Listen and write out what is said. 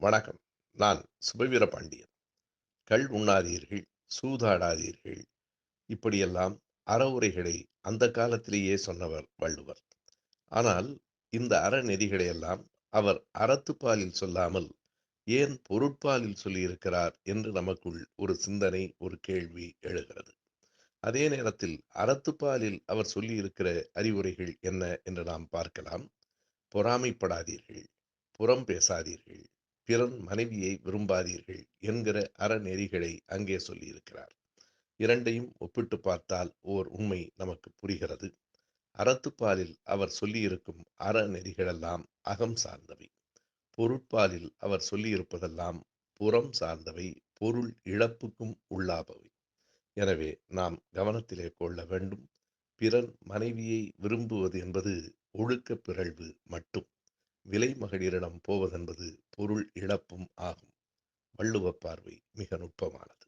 வணக்கம். நான் சுபவீர பாண்டியன். கள் உண்ணாதீர்கள் சூதாடாதீர்கள். இப்படியெல்லாம் அறவுரைகளை அந்த காலத்திலேயே சொன்னவர் வள்ளுவர். ஆனால் இந்த அறநெறிகளையெல்லாம் அவர் அறத்துப்பாலில் சொல்லாமல் ஏன் பொருட்பாலில் சொல்லியிருக்கிறார் என்று நமக்குள் ஒரு சிந்தனை ஒரு கேள்வி எழுகிறது. அதே நேரத்தில் அறத்துப்பாலில் அவர் சொல்லியிருக்கிற அறிவுரைகள் என்ன என்று நாம் பார்க்கலாம். பொறாமைப்படாதீர்கள் புறம் பேசாதீர்கள் பிறன் மனைவியை விரும்பாதீர்கள் என்கிற அறநெறிகளை அங்கே சொல்லியிருக்கிறார். இரண்டையும் ஒப்பிட்டு பார்த்தால் ஓர் உண்மை நமக்கு புரிகிறது. அறத்துப்பாலில் அவர் சொல்லியிருக்கும் அறநெறிகளெல்லாம் அகம் சார்ந்தவை. பொருட்பாலில் அவர் சொல்லியிருப்பதெல்லாம் புறம் சார்ந்தவை பொருள் இழப்புக்கும் உள்ளாபவை. எனவே நாம் கவனத்திலே கொள்ள வேண்டும். பிறன் மனைவியை விரும்புவது என்பது ஒழுக்க பிறழ்வு மட்டும். விலை மகளிரிடம் போவதென்பது பொருள் இழப்பும் ஆகும். வள்ளுவ பார்வை மிக நுட்பமானது.